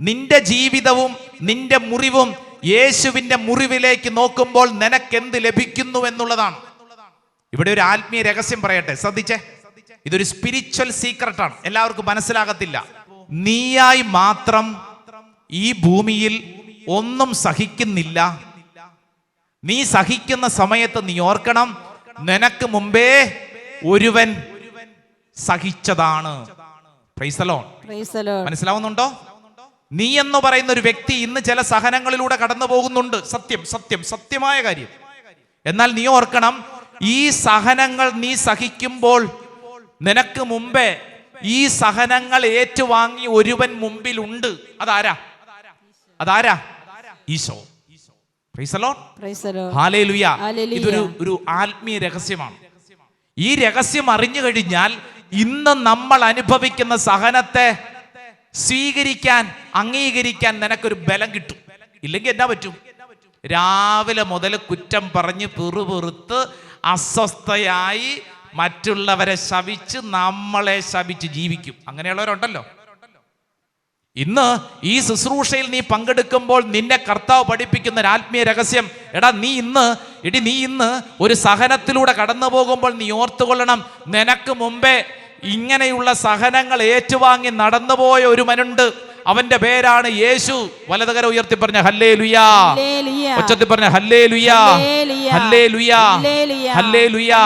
നിന്റെ ജീവിതവും നിന്റെ മുറിവും യേശുവിന്റെ മുറിവിലേക്ക് നോക്കുമ്പോൾ നിനക്കെന്ത് ലഭിക്കുന്നു എന്നുള്ളതാണ്. ഇവിടെ ഒരു ആത്മീയ രഹസ്യം പറയട്ടെ. ശ്രദ്ധിച്ചേ? ഇതൊരു സ്പിരിച്വൽ സീക്രട്ടാണ് എല്ലാവർക്കും മനസ്സിലാകത്തില്ല. നീയായി മാത്രം ഈ ഭൂമിയിൽ ഒന്നും സഹിക്കുന്നില്ല. നീ സഹിക്കുന്ന സമയത്ത് നീ ഓർക്കണം നിനക്ക് മുമ്പേ ഒരുവൻ സഹിച്ചതാണ്. മനസ്സിലാവുന്നുണ്ടോ? നീ എന്ന് പറയുന്ന ഒരു വ്യക്തി ഇന്ന് ചില സഹനങ്ങളിലൂടെ കടന്നു പോകുന്നുണ്ട്. സത്യം സത്യം സത്യമായ കാര്യം. എന്നാൽ നീ ഓർക്കണം ഈ സഹനങ്ങൾ നീ സഹിക്കുമ്പോൾ നിനക്ക് മുമ്പേ ഈ സഹനങ്ങൾ ഏറ്റുവാങ്ങി ഒരുവൻ മുമ്പിലുണ്ട്. അതാരാ? അതാരാ? ഈശോ. ഇതൊരു ഒരു ആത്മീയ രഹസ്യമാണ്. ഈ രഹസ്യം അറിഞ്ഞു കഴിഞ്ഞാൽ ഇന്ന് നമ്മൾ അനുഭവിക്കുന്ന സഹനത്തെ സ്വീകരിക്കാൻ അംഗീകരിക്കാൻ നിനക്കൊരു ബലം കിട്ടും. ഇല്ലെങ്കിൽ എന്താ പറ്റും? രാവിലെ മുതൽ കുറ്റം പറഞ്ഞ് പിറുപിറുത്ത് അസ്വസ്ഥയായി മറ്റുള്ളവരെ ശവിച്ച് നമ്മളെ ശവിച്ച് ജീവിക്കും. അങ്ങനെയുള്ളവരുണ്ടല്ലോ. ഇന്ന് ഈ ശുശ്രൂഷയിൽ നീ പങ്കെടുക്കുമ്പോൾ നിന്നെ കർത്താവ് പഠിപ്പിക്കുന്ന ഒരു ആത്മീയ രഹസ്യം എടാ നീ ഇന്ന് എടി നീ ഇന്ന് ഒരു സഹനത്തിലൂടെ കടന്നു പോകുമ്പോൾ നീ ഓർത്തുകൊള്ളണം നിനക്ക് മുമ്പേ ഇങ്ങനെയുള്ള സഹനങ്ങൾ ഏറ്റുവാങ്ങി നടന്നുപോയ ഒരു മനുണ്ട് അവന്റെ പേരാണ് യേശു വലതുകര ഉയർത്തി പറഞ്ഞ ഹല്ലേ ലുയാ. ഒച്ചത്തിൽ പറഞ്ഞ ഹല്ലേ ലുയാ. ഹല്ലേ ലുയാ ഹല്ലേ ലുയാ.